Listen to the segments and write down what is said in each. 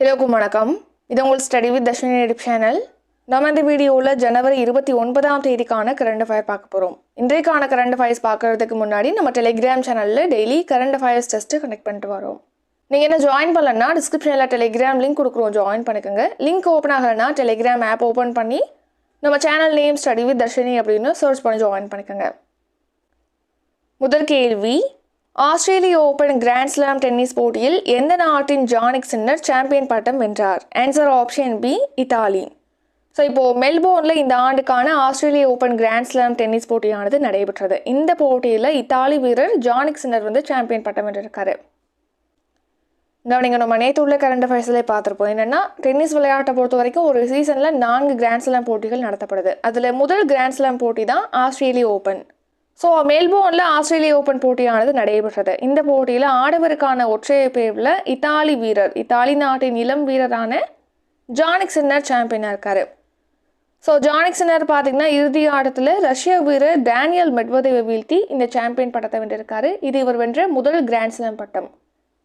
எல்லோருக்கும் வணக்கம் இது உங்கள் study with Darshini YouTube channel நம்ம இந்த வீடியோவில் ஜனவரி இருபத்தி ஒன்பதாம் தேதிக்கான கரண்ட் அஃபயர் பார்க்க போகிறோம் இன்றைக்கான கரண்ட் அஃபயர்ஸ் பார்க்கறதுக்கு முன்னாடி நம்ம டெலிகிராம் சேனலில் daily current affairs test connect பண்ணிட்டு வரோம். நீங்கள் என்ன ஜாயின் பண்ணலன்னா டிஸ்கிரிப்ஷனில் டெலிகிராம் லிங்க் கொடுக்குறோம். ஜாயின் பண்ணிக்கோங்க. லிங்க் ஓப்பன் ஆகலைன்னா டெலிகிராம் ஆப் ஓப்பன் பண்ணி நம்ம channel name study with Darshini அப்படின்னு சர்ச் பண்ணி ஜாயின் பண்ணிக்கோங்க. முதல் கேள்வி Australian open grand slam tennis போட்டியில் எந்த நாட்டின் ஜானிக் சின்னர் சாம்பியன் பட்டம் வென்றார்? Answer option B Italy. So இப்போது மெல்போர்னில் இந்த ஆண்டுக்கான Australian open grand slam tennis போட்டியானது நடைபெற்றது. இந்த போட்டியில் இத்தாலி வீரர் ஜானிக் சின்னர் வந்து சாம்பியன் பட்டம் வென்றிருக்காரு. கவனிங்க நம்ம நேற்று உள்ள கரண்ட் அஃபேர்ஸ்லேயே பார்த்துருப்போம். என்னென்னா டென்னிஸ் விளையாட்டை பொறுத்த வரைக்கும் ஒரு சீசனில் நான்கு கிராண்ட் ஸ்லாம் போட்டிகள் நடத்தப்படுது. அதில் முதல் கிராண்ட் ஸ்லாம் போட்டி தான் ஆஸ்திரேலிய ஓப்பன் ஸோ மெல்போர்னில் ஆஸ்திரேலிய ஓப்பன் போட்டியானது நடைபெற்றது. இந்த போட்டியில் ஆடவருக்கான ஒற்றையர் பிரிவில் இத்தாலி வீரர் இத்தாலி நாட்டின் இளம் வீரரான ஜானிக் சின்னர் சாம்பியனாக இருக்கார். ஸோ ஜானிக் சின்னர் பார்த்தீங்கன்னா இறுதி ஆட்டத்தில் ரஷ்ய வீரர் டேனியல் மெட்வதேவை வீழ்த்தி இந்த சாம்பியன் பட்டத்தை வென்றிருக்காரு. இது இவர் வென்ற முதல் கிராண்ட் ஸ்லாம் பட்டம்.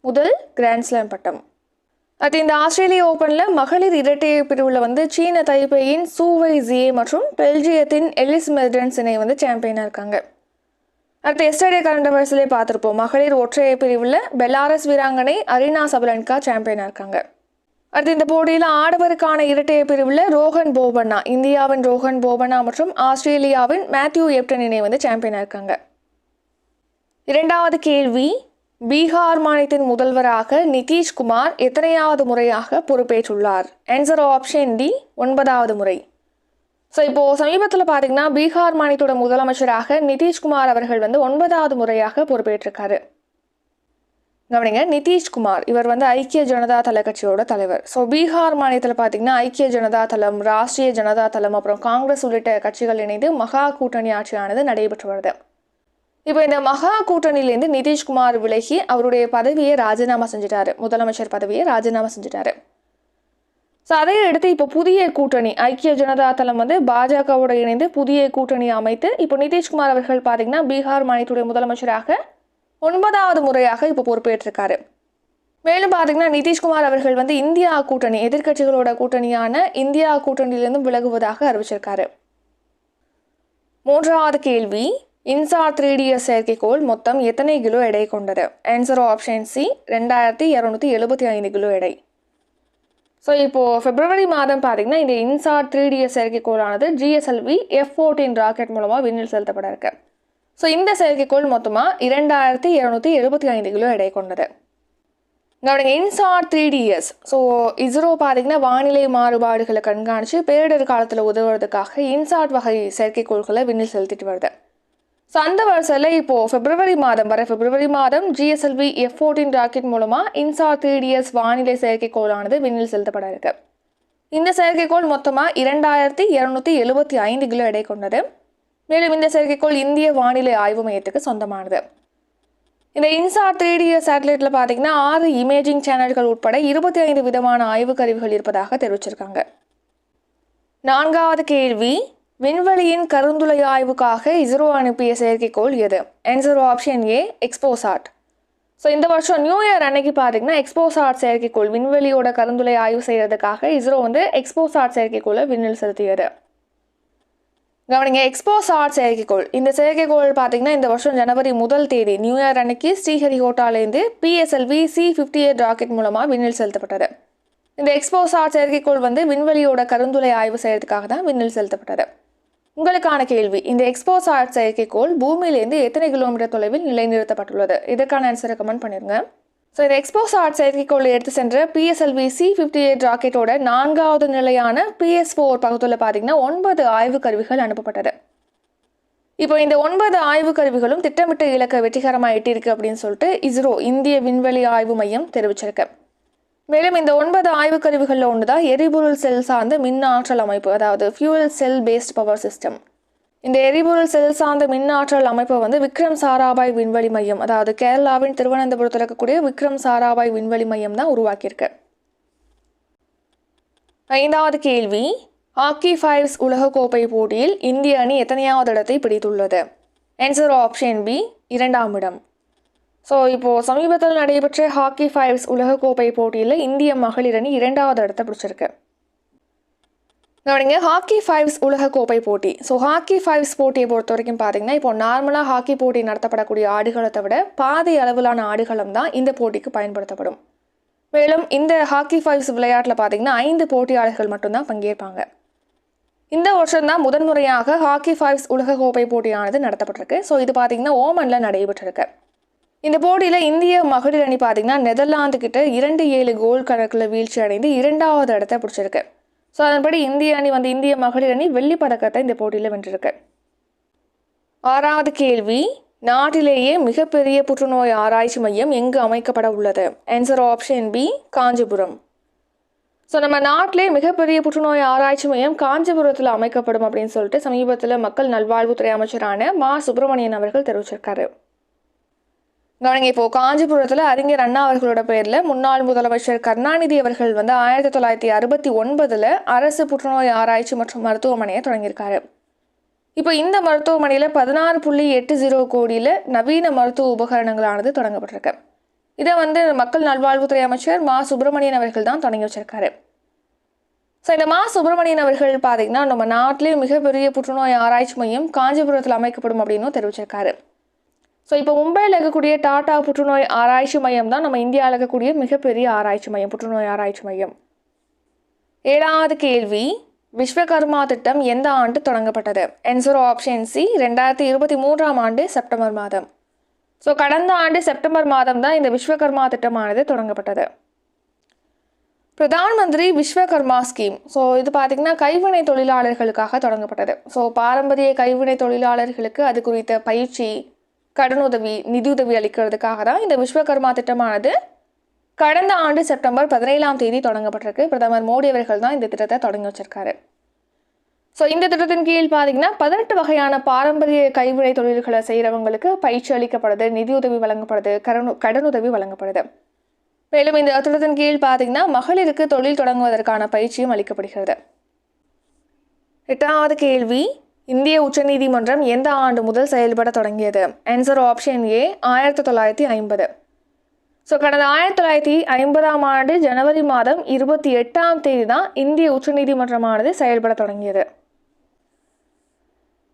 முதல் கிராண்ட் ஸ்லாம் பட்டம். அது இந்த ஆஸ்திரேலிய ஓப்பனில் மகளிர் இரட்டையர் பிரிவில் வந்து சீன தைப்பேயின் சூவை ஜியே மற்றும் பெல்ஜியத்தின் எலிஸ் மெல்டன்ஸ் இணை வந்து சாம்பியனாக இருக்காங்க. அடுத்து எஸ்டர்டே கரண்ட் அஃபேர்ஸ்லேயே பார்த்துருப்போம். மகளிர் ஒற்றையர் பிரிவில் பெலாரஸ் வீராங்கனை அரினா சபலன்கா சாம்பியனாக இருக்காங்க. அடுத்து இந்த போட்டியில் ஆடவருக்கான இரட்டையர் பிரிவில் ரோஹன் போபண்ணா இந்தியாவின் ரோஹன் போபண்ணா மற்றும் ஆஸ்திரேலியாவின் மேத்யூ எப்டன் இணை வந்து சாம்பியனாக இருக்காங்க. இரண்டாவது கேள்வி பீகார் மாநிலத்தின் முதல்வராக நிதிஷ்குமார் எத்தனையாவது முறையாக பொறுப்பேற்றுள்ளார்? ஆன்சர் ஆப்ஷன் டி ஒன்பதாவது முறை. ஸோ இப்போது சமீபத்தில் பார்த்தீங்கன்னா பீகார் மாநிலத்தோட முதலமைச்சராக நிதிஷ்குமார் அவர்கள் வந்து ஒன்பதாவது முறையாக பொறுப்பேற்றிருக்காரு. கவனிங்க நிதிஷ்குமார் இவர் வந்து ஐக்கிய ஜனதா தள கட்சியோட தலைவர். ஸோ பீகார் மாநிலத்தில் பார்த்தீங்கன்னா ஐக்கிய ஜனதா தளம் ராஷ்டிரிய ஜனதா தளம் அப்புறம் காங்கிரஸ் உள்ளிட்ட கட்சிகள் இணைந்து மகா கூட்டணி ஆட்சியானது நடைபெற்று வருது. இப்போ இந்த மகா கூட்டணியிலேருந்து நிதிஷ்குமார் விலகி அவருடைய பதவியை ராஜினாமா செஞ்சிட்டாரு. முதலமைச்சர் பதவியை ராஜினாமா செஞ்சிட்டாரு. ஸோ அதை எடுத்து இப்போ புதிய கூட்டணி ஐக்கிய ஜனதா தளம் வந்து பாஜகவோட இணைந்து புதிய கூட்டணி அமைத்து இப்போ நிதிஷ்குமார் அவர்கள் பார்த்தீங்கன்னா பீகார் மாநிலத்துடைய முதலமைச்சராக ஒன்பதாவது முறையாக இப்போ பொறுப்பேற்றிருக்காரு. மேலும் பார்த்தீங்கன்னா நிதிஷ்குமார் அவர்கள் வந்து இந்தியா கூட்டணி எதிர்க்கட்சிகளோட கூட்டணியான இந்தியா கூட்டணியிலிருந்து விலகுவதாக அறிவிச்சிருக்காரு. மூன்றாவது கேள்வி இன்சார் த்ரீ டிஎஸ் செயற்கைக்கோள் மொத்தம் எத்தனை கிலோ எடை கொண்டது? ஆன்சர் ஆப்ஷன் சி ரெண்டாயிரத்தி இரநூத்தி எழுபத்தி ஐந்து கிலோ எடை. ஸோ இப்போது பிப்ரவரி மாதம் பார்த்தீங்கன்னா இந்த INSAT three DS செயற்கைக்கோளானது G S L V F fourteen rocket மூலமாக விண்ணில் செலுத்தப்பட இருக்கு ஸோ இந்த செயற்கைக்கோள் மொத்தமாக இரண்டாயிரத்தி இரநூத்தி எழுபத்தி ஐந்து கிலோ எடை கொண்டது. கவனிங்க INSAT three D S so ISRO பார்த்தீங்கன்னா வானிலை மாறுபாடுகளை கண்காணித்து பேரிடர் காலத்தில் உதவுறதுக்காக இன்சார்ட் வகை செயற்கைக்கோள்களை விண்ணில் செலுத்திட்டு வருது. ஸோ அந்த வரிசையில் இப்போது பிப்ரவரி மாதம் வர பிப்ரவரி மாதம் ஜிஎஸ்எல்வி எஃப் ஃபோர்டீன் ராக்கெட் மூலமாக இன்சார் த்ரீடிஎஸ் வானிலை செயற்கைக்கோளானது விண்ணில் செலுத்தப்பட இருக்கு இந்த செயற்கைக்கோள் மொத்தமாக இரண்டாயிரத்தி இரநூத்தி எழுபத்தி ஐந்து கிலோ எடை கொண்டது. மேலும் இந்த செயற்கைக்கோள் இந்திய வானிலை ஆய்வு மையத்துக்கு சொந்தமானது. இந்த இன்சார் த்ரீடிஎஸ் சேட்டலைட்டில் பார்த்தீங்கன்னா ஆறு இமேஜிங் சேனல்கள் உட்பட இருபத்தி ஐந்து விதமான ஆய்வு கருவிகள் இருப்பதாக தெரிவிச்சிருக்காங்க. நான்காவது கேள்வி விண்வெளியின் கருந்துளை ஆய்வுக்காக இஸ்ரோ அனுப்பிய செயற்கைக்கோள் எது? Answer option A XPoSat so இந்த வருஷம் நியூ இயர் அன்னைக்கு பார்த்தீங்கன்னா எக்ஸ்போசாட் செயற்கைக்கோள் விண்வெளியோட கருந்துளை ஆய்வு செய்கிறதுக்காக இஸ்ரோ வந்து எக்ஸ்போசாட் செயற்கைக்கோளை விண்ணில் செலுத்தியது. கவனிங்க எக்ஸ்போசாட் செயற்கைக்கோள். இந்த செயற்கைக்கோள் பார்த்தீங்கன்னா இந்த வருஷம் ஜனவரி முதல் தேதி நியூ இயர் அன்னைக்கு ஸ்ரீஹரிகோட்டாலேருந்து P S L V C fifty eight rocket மூலமாக விண்ணில் செலுத்தப்பட்டது. இந்த எக்ஸ்போசாட் செயற்கைக்கோள் வந்து விண்வெளியோட கருந்துளை ஆய்வு செய்கிறதுக்காக தான் விண்ணில் செலுத்தப்பட்டது. உங்களுக்கான கேள்வி. இந்த எக்ஸ்போஸ் ஆர்ட் செயற்கைக்கோள் பூமியிலேருந்து எத்தனை கிலோமீட்டர் தொலைவில் நிலைநிறுத்தப்பட்டுள்ளது? இதற்கான ஆன்சரை கமெண்ட் பண்ணிருங்க. ஸோ இந்த எக்ஸ்போஸ் ஆர்ட் செயற்கைக்கோளை எடுத்து சென்ற பிஎஸ்எல்வி சி ஃபிஃப்டி எயிட் ராக்கெட்டோட நான்காவது நிலையான பிஎஸ் ஃபோர் பகுதியில் பார்த்தீங்கன்னா ஒன்பது ஆய்வு கருவிகள் அனுப்பப்பட்டது. இப்போ இந்த ஒன்பது ஆய்வு கருவிகளும் திட்டமிட்ட இலக்கை வெற்றிகரமாக எட்டியிருக்கு அப்படின்னு சொல்லிட்டு இஸ்ரோ இந்திய விண்வெளி ஆய்வு மையம் தெரிவிச்சிருக்கு. மேலும் இந்த ஒன்பது ஆய்வுக்கருவிகளில் ஒன்று தான் எரிபொருள் செல் சார்ந்த மின் ஆற்றல் அமைப்பு அதாவது fuel cell based power system இந்த எரிபொருள் செல் சார்ந்த மின் ஆற்றல் அமைப்பு வந்து விக்ரம் சாராபாய் விண்வெளி மையம் அதாவது கேரளாவின் திருவனந்தபுரத்தில் இருக்கக்கூடிய விக்ரம் சாராபாய் விண்வெளி மையம் தான் உருவாக்கியிருக்கு. ஐந்தாவது கேள்வி ஹாக்கி ஃபைவ்ஸ் உலகக்கோப்பை போட்டியில் இந்திய அணி எத்தனையாவது இடத்தை பிடித்துள்ளது? ஆன்சர் ஆப்ஷன் பி இரண்டாம் இடம். ஸோ இப்போது சமீபத்தில் நடைபெற்ற ஹாக்கி ஃபைவ்ஸ் உலகக்கோப்பை போட்டியில் இந்திய மகளிர் அணி இரண்டாவது இடத்தை பிடிச்சிருக்கு. கவனிங்க ஹாக்கி ஃபைவ்ஸ் உலகக்கோப்பை போட்டி. ஸோ ஹாக்கி ஃபைவ்ஸ் போட்டியை பொறுத்த வரைக்கும் பார்த்தீங்கன்னா இப்போ நார்மலாக ஹாக்கி போட்டி நடத்தப்படக்கூடிய ஆடுகளத்தை விட பாதி அளவிலான ஆடுகளம் தான் இந்த போட்டிக்கு பயன்படுத்தப்படும். மேலும் இந்த ஹாக்கி ஃபைவ்ஸ் விளையாட்டில் பார்த்தீங்கன்னா ஐந்து போட்டியாளர்கள் மட்டும்தான் பங்கேற்பாங்க. இந்த வருஷம்தான் முதன்முறையாக ஹாக்கி ஃபைவ்ஸ் உலகக்கோப்பை போட்டியானது நடத்தப்பட்டிருக்கு. ஸோ இது பார்த்தீங்கன்னா ஓமனில் நடைபெற்றிருக்கு. இந்த போட்டியில் இந்திய மகளிர் அணி பார்த்தீங்கன்னா நெதர்லாந்து கிட்ட இரண்டு ஏழு கோல் கணக்கில் வீழ்ச்சி அடைந்து இரண்டாவது இடத்தை பிடிச்சிருக்கு. ஸோ அதன்படி இந்திய அணி வந்து இந்திய மகளிர் அணி வெள்ளி பதக்கத்தை இந்த போட்டியில் வென்றிருக்கு. ஆறாவது கேள்வி நாட்டிலேயே மிகப்பெரிய புற்றுநோய் ஆராய்ச்சி மையம் எங்கு அமைக்கப்பட உள்ளது? Answer option B Kanchipuram. So நம்ம நாட்டிலே மிகப்பெரிய புற்றுநோய் ஆராய்ச்சி மையம் காஞ்சிபுரத்தில் அமைக்கப்படும் அப்படின்னு சொல்லிட்டு சமீபத்தில் மக்கள் நல்வாழ்வுத்துறை அமைச்சரான மா. சுப்பிரமணியன் அவர்கள் தெரிவிச்சிருக்காரு. கவனிங்க இப்போ காஞ்சிபுரத்தில் அறிஞர் அண்ணா அவர்களோட பேரில் முன்னாள் முதலமைச்சர் கருணாநிதி அவர்கள் வந்து ஆயிரத்தி தொள்ளாயிரத்தி அறுபத்தி ஒன்பதில் அரசு புற்றுநோய் ஆராய்ச்சி மற்றும் மருத்துவமனையை தொடங்கியிருக்காரு. இப்போ இந்த மருத்துவமனையில் பதினாறு புள்ளி எட்டு ஜீரோ கோடியில் நவீன மருத்துவ உபகரணங்களானது தொடங்கப்பட்டிருக்கு. இதை வந்து மக்கள் நல்வாழ்வுத்துறை அமைச்சர் மா. சுப்பிரமணியன் அவர்கள் தான் தொடங்கி வச்சிருக்காரு. ஸோ இந்த மா. சுப்பிரமணியன் அவர்கள் பார்த்தீங்கன்னா நம்ம நாட்டிலேயே மிகப்பெரிய புற்றுநோய் ஆராய்ச்சி மையம் காஞ்சிபுரத்தில் அமைக்கப்படும் அப்படின்னும் தெரிவிச்சிருக்காரு. ஸோ இப்போ மும்பையில் இருக்கக்கூடிய டாடா புற்றுநோய் ஆராய்ச்சி மையம் தான் நம்ம இந்தியாவில் இருக்கக்கூடிய மிகப்பெரிய ஆராய்ச்சி மையம் புற்றுநோய் ஆராய்ச்சி மையம். ஏழாவது கேள்வி விஸ்வகர்மா திட்டம் எந்த ஆண்டு தொடங்கப்பட்டது? என்சர் ஆப்ஷன் சி ரெண்டாயிரத்தி இருபத்தி மூன்றாம் ஆண்டு செப்டம்பர் மாதம். ஸோ கடந்த ஆண்டு செப்டம்பர் மாதம் தான் இந்த விஸ்வகர்மா திட்டமானது தொடங்கப்பட்டது. பிரதான் மந்திரி விஸ்வகர்மா ஸ்கீம். ஸோ இது பார்த்திங்கன்னா கைவினை தொழிலாளர்களுக்காக தொடங்கப்பட்டது. ஸோ பாரம்பரிய கைவினை தொழிலாளர்களுக்கு அது குறித்த பயிற்சி கடனுதவி நிதியுதவி அளிக்கிறதுக்காக தான் இந்த விஸ்வகர்மா திட்டமானது கடந்த ஆண்டு செப்டம்பர் பதினேழாம் தேதி தொடங்கப்பட்டிருக்கு. பிரதமர் மோடி அவர்கள் தான் இந்த திட்டத்தை தொடங்கி வச்சிருக்காரு. ஸோ இந்த திட்டத்தின் கீழ் பார்த்தீங்கன்னா பதினெட்டு வகையான பாரம்பரிய கைவினை தொழில்களை செய்கிறவங்களுக்கு பயிற்சி அளிக்கப்படுது நிதியுதவி வழங்கப்படுது கடனு கடனுதவி வழங்கப்படுது. மேலும் இந்த திட்டத்தின் கீழ் பார்த்தீங்கன்னா மகளிருக்கு தொழில் தொடங்குவதற்கான பயிற்சியும் அளிக்கப்படுகிறது. எட்டாவது கேள்வி இந்திய உச்சநீதிமன்றம் எந்த ஆண்டு முதல் செயல்பட தொடங்கியது? ஆன்சர் ஆப்ஷன் ஏ ஆயிரத்தி தொள்ளாயிரத்தி ஐம்பது. ஸோ கடந்த ஆயிரத்தி தொள்ளாயிரத்தி ஐம்பதாம் ஆண்டு ஜனவரி மாதம் இருபத்தி எட்டாம் தேதி தான் இந்திய உச்சநீதிமன்றமானது செயல்பட தொடங்கியது.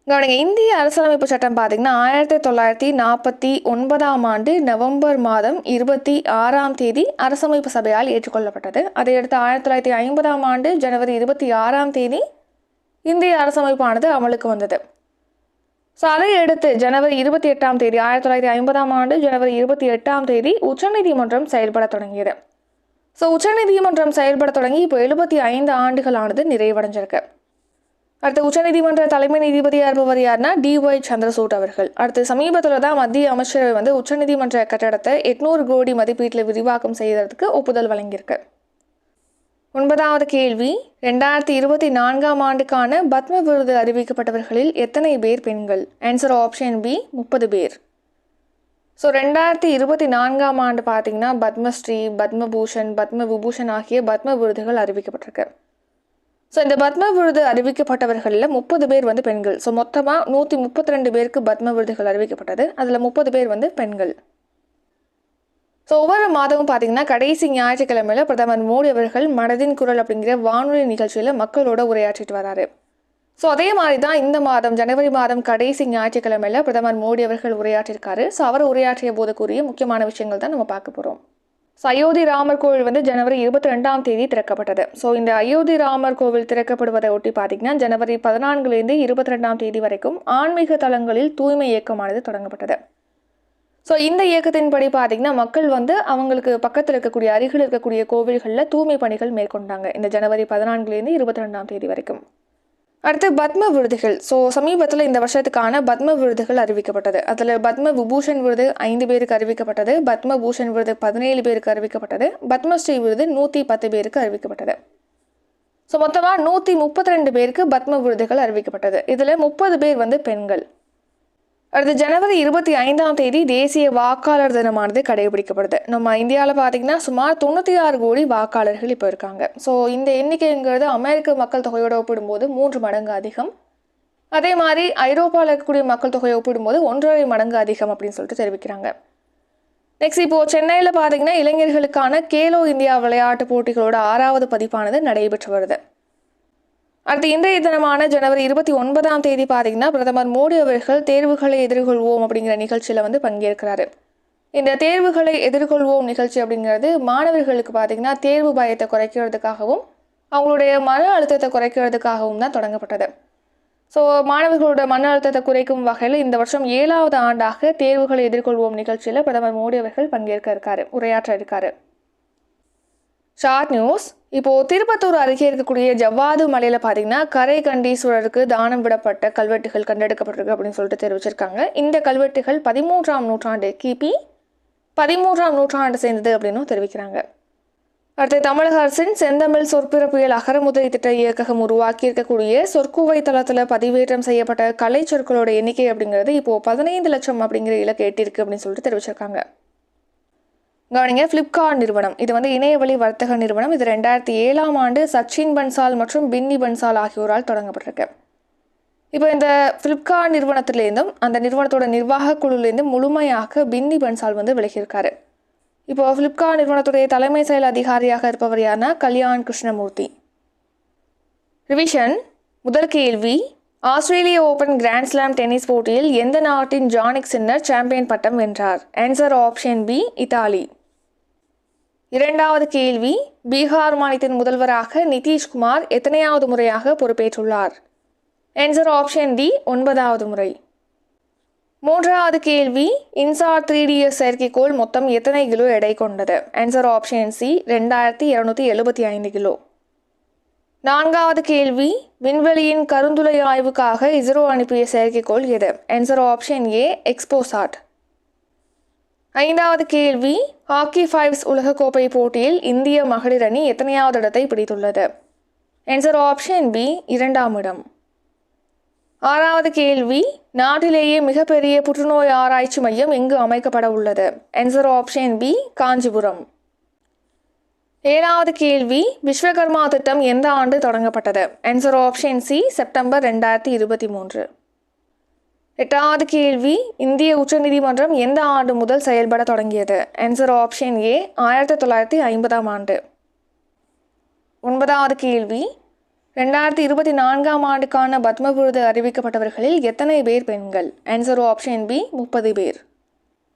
கவனிங்க இந்திய அரசியலமைப்பு சட்டம் பார்த்திங்கன்னா ஆயிரத்தி தொள்ளாயிரத்தி நாற்பத்தி ஒன்பதாம் ஆண்டு நவம்பர் மாதம் இருபத்தி ஆறாம் தேதி அரசமைப்பு சபையால் ஏற்றுக்கொள்ளப்பட்டது. அதையடுத்து ஆயிரத்தி தொள்ளாயிரத்தி ஐம்பதாம் ஆண்டு ஜனவரி இருபத்தி ஆறாம் தேதி இந்திய அரசமைப்பானது அமலுக்கு வந்தது. ஸோ அதை அடுத்து ஜனவரி இருபத்தி எட்டாம் தேதி ஆயிரத்தி தொள்ளாயிரத்தி ஐம்பதாம் ஆண்டு ஜனவரி இருபத்தி எட்டாம் தேதி உச்சநீதிமன்றம் செயல்பட தொடங்கியது. ஸோ உச்சநீதிமன்றம் செயல்பட தொடங்கி இப்போ எழுபத்தி ஐந்து ஆண்டுகளானது நிறைவடைஞ்சிருக்கு. அடுத்து உச்சநீதிமன்ற தலைமை நீதிபதியாக இருப்பவர் யாருன்னா டிஒய் சந்திரசூட் அவர்கள். அடுத்து சமீபத்தில் தான் மத்திய அமைச்சரவை வந்து உச்சநீதிமன்ற கட்டடத்தை எட்நூறு கோடி மதிப்பீட்டில் விரிவாக்கம் செய்கிறதுக்கு ஒப்புதல் வழங்கியிருக்கு. ஒன்பதாவது கேள்வி. ரெண்டாயிரத்தி இருபத்தி நான்காம் ஆண்டுக்கான பத்ம விருது அறிவிக்கப்பட்டவர்களில் எத்தனை பேர் பெண்கள்? ஆன்சர் ஆப்ஷன் பி முப்பது பேர். ஸோ ரெண்டாயிரத்தி இருபத்தி நான்காம் ஆண்டு பார்த்தீங்கன்னா பத்மஸ்ரீ பத்மபூஷன் பத்ம விபூஷன் ஆகிய பத்ம விருதுகள் அறிவிக்கப்பட்டிருக்கு. ஸோ இந்த பத்ம விருது அறிவிக்கப்பட்டவர்களில் முப்பது பேர் வந்து பெண்கள். ஸோ மொத்தமாக நூற்றி முப்பத்தி ரெண்டு பேருக்கு பத்ம விருதுகள் அறிவிக்கப்பட்டது. அதில் முப்பது பேர் வந்து பெண்கள். ஸோ ஒவ்வொரு மாதமும் பார்த்தீங்கன்னா கடைசி ஞாயிற்றுக்கிழமையில பிரதமர் மோடி அவர்கள் மனதின் குரல் அப்படிங்கிற வானொலி நிகழ்ச்சியில் மக்களோட உரையாற்றிட்டு வராரு. ஸோ அதே மாதிரி தான் இந்த மாதம் ஜனவரி மாதம் கடைசி ஞாயிற்றுக்கிழமையில பிரதமர் மோடி அவர்கள் உரையாற்றிருக்காரு. ஸோ அவர் உரையாற்றிய போது கூறிய முக்கியமான விஷயங்கள் தான் நம்ம பார்க்க போகிறோம் ஸோ அயோத்தி ராமர் கோவில் வந்து ஜனவரி இருபத்தி ரெண்டாம் தேதி திறக்கப்பட்டது. ஸோ இந்த அயோத்தி ராமர் கோவில் திறக்கப்படுவதை ஒட்டி பார்த்தீங்கன்னா ஜனவரி பதினான்குலேருந்து இருபத்தி ரெண்டாம் தேதி வரைக்கும் ஆன்மீக தலங்களில் தூய்மை இயக்கமானது தொடங்கப்பட்டது. ஸோ இந்த இயக்கத்தின்படி பார்த்தீங்கன்னா மக்கள் வந்து அவங்களுக்கு பக்கத்தில் இருக்கக்கூடிய அருகில் இருக்கக்கூடிய கோவில்களில் தூய்மை பணிகள் மேற்கொண்டாங்க. இந்த ஜனவரி பதினான்குலேருந்து இருபத்தி ரெண்டாம் தேதி வரைக்கும். அடுத்து பத்ம விருதுகள். ஸோ சமீபத்தில் இந்த வருஷத்துக்கான பத்ம விருதுகள் அறிவிக்கப்பட்டது. அதில் பத்ம விபூஷன் விருது ஐந்து பேருக்கு அறிவிக்கப்பட்டது. பத்ம பூஷன் விருது பதினேழு பேருக்கு அறிவிக்கப்பட்டது. பத்மஸ்ரீ விருது நூற்றி பத்து பேருக்கு அறிவிக்கப்பட்டது. ஸோ மொத்தமாக நூற்றி முப்பத்தி ரெண்டு பேருக்கு பத்ம விருதுகள் அறிவிக்கப்பட்டது. இதில் முப்பது பேர் வந்து பெண்கள். அடுத்து ஜனவரி இருபத்தி ஐந்தாம் தேதி தேசிய வாக்காளர் தினமானது கடைபிடிக்கப்படுது. நம்ம இந்தியாவில் பார்த்தீங்கன்னா சுமார் தொண்ணூற்றி ஆறு கோடி வாக்காளர்கள் இப்போ இருக்காங்க. ஸோ இந்த எண்ணிக்கைங்கிறது அமெரிக்க மக்கள் தொகையோடு ஒப்பிடும்போது மூன்று மடங்கு அதிகம். அதே மாதிரி ஐரோப்பாவில் இருக்கக்கூடிய மக்கள் தொகையை ஒப்பிடும்போது ஒன்றரை மடங்கு அதிகம் அப்படின்னு சொல்லிட்டு தெரிவிக்கிறாங்க. நெக்ஸ்ட் இப்போது சென்னையில் பார்த்தீங்கன்னா இளைஞர்களுக்கான கேலோ இந்தியா விளையாட்டு போட்டிகளோட ஆறாவது பதிப்பானது நடைபெற்று வருது. அடுத்து இன்றைய தினமான ஜனவரி இருபத்தி ஒன்பதாம் தேதி பார்த்தீங்கன்னா பிரதமர் மோடி அவர்கள் தேர்வுகளை எதிர்கொள்வோம் அப்படிங்கிற நிகழ்ச்சியில் வந்து பங்கேற்கிறாரு. இந்த தேர்வுகளை எதிர்கொள்வோம் நிகழ்ச்சி அப்படிங்கிறது மாணவர்களுக்கு பார்த்தீங்கன்னா தேர்வு பயத்தை குறைக்கிறதுக்காகவும் அவங்களுடைய மன அழுத்தத்தை குறைக்கிறதுக்காகவும் தான் தொடங்கப்பட்டது. ஸோ மாணவர்களோட மன அழுத்தத்தை குறைக்கும் வகையில் இந்த வருஷம் ஏழாவது ஆண்டாக தேர்வுகளை எதிர்கொள்வோம் நிகழ்ச்சியில் பிரதமர் மோடி அவர்கள் பங்கேற்க இருக்காரு உரையாற்ற இருக்காரு. Short news. இப்போது திருப்பத்தூர் அருகே இருக்கக்கூடிய ஜவ்வாது மலையில் பார்த்தீங்கன்னா கரை கண்டீஸ்வரருக்கு தானம் விடப்பட்ட கல்வெட்டுகள் கண்டெடுக்கப்பட்டிருக்கு அப்படின்னு சொல்லிட்டு தெரிவிச்சிருக்காங்க. இந்த கல்வெட்டுகள் பதிமூன்றாம் நூற்றாண்டு கிபி பதிமூன்றாம் நூற்றாண்டு சேர்ந்தது அப்படின்னும் தெரிவிக்கிறாங்க. அடுத்து தமிழக அரசின் செந்தமிழ் சொற்பிறப்பியல் அகரமுதலி திட்ட இயக்ககம் உருவாக்கி இருக்கக்கூடிய சொற்குவை தளத்தில் பதிவேற்றம் செய்யப்பட்ட கலை சொற்களோட எண்ணிக்கை அப்படிங்கிறது இப்போது பதினைந்து லட்சம் அப்படிங்கிற இலக்கு எட்டியிருக்கு அப்படின்னு சொல்லிட்டு தெரிவிச்சிருக்காங்க. கவனிங்க ஃப்ளிப்கார்ட் நிறுவனம். இது வந்து இணையவழி வர்த்தக நிறுவனம். இது ரெண்டாயிரத்தி ஏழாம் ஆண்டு சச்சின் பன்சால் மற்றும் பின்னி பன்சால் ஆகியோரால் தொடங்கப்பட்டிருக்கு. இப்போ இந்த ஃப்ளிப்கார்ட் நிறுவனத்திலேருந்தும் அந்த நிறுவனத்தோட நிர்வாக குழுலேருந்து முழுமையாக பின்னி பன்சால் வந்து விலகியிருக்காரு. இப்போ ஃப்ளிப்கார்ட் நிறுவனத்துடைய தலைமை செயல் அதிகாரியாக இருப்பவர் யாருன்னா கல்யாண் கிருஷ்ணமூர்த்தி. ரிவிஷன் முதல் கேள்வி Australian open grand slam tennis போட்டியில் எந்த நாட்டின் ஜானிக் சின்னர் சாம்பியன் பட்டம் வென்றார்? Answer option B Italy. இரண்டாவது கேள்வி பீகார் மாநிலத்தின் முதல்வராக நிதிஷ்குமார் எத்தனையாவது முறையாக பொறுப்பேற்றுள்ளார்? ஆன்சர் ஆப்ஷன் டி ஒன்பதாவது முறை. மூன்றாவது கேள்வி இன்சார் த்ரீ டிஎஸ் செயற்கைக்கோள் மொத்தம் எத்தனை கிலோ எடை கொண்டது? ஆன்சர் ஆப்ஷன் சி ரெண்டாயிரத்தி இரநூத்தி எழுபத்தி ஐந்து கிலோ. நான்காவது கேள்வி விண்வெளியின் கருந்துளை ஆய்வுக்காக இஸ்ரோ அனுப்பிய செயற்கைக்கோள் எது? ஆன்சர் ஆப்ஷன் ஏ எக்ஸ்போசாட் ஐந்தாவது கேள்வி ஹாக்கி ஃபைவ்ஸ் உலகக்கோப்பை போட்டியில் இந்திய மகளிர் அணி எத்தனையாவது இடத்தை பிடித்துள்ளது? ஆன்சர் ஆப்ஷன் பி இரண்டாம் இடம். ஆறாவது கேள்வி நாட்டிலேயே மிகப்பெரிய புற்றுநோய் ஆராய்ச்சி மையம் எங்கு அமைக்கப்பட உள்ளது? Answer option B Kanchipuram. ஏழாவது கேள்வி விஸ்வகர்மா திட்டம் எந்த ஆண்டு தொடங்கப்பட்டது? ஆன்சர் ஆப்ஷன் சி செப்டம்பர் ரெண்டாயிரத்தி இருபத்தி மூன்று. எட்டாவது கேள்வி இந்திய உச்சநீதிமன்றம் எந்த ஆண்டு முதல் செயல்பட தொடங்கியது? ஆன்சர் ஆப்ஷன் ஏ ஆயிரத்தி தொள்ளாயிரத்தி ஐம்பதாம் ஆண்டு. ஒன்பதாவது கேள்வி ரெண்டாயிரத்தி இருபத்தி நான்காம் ஆண்டுக்கான பத்ம விருது அறிவிக்கப்பட்டவர்களில் எத்தனை பேர் பெண்கள்? ஆன்சர் ஆப்ஷன் பி முப்பது பேர்.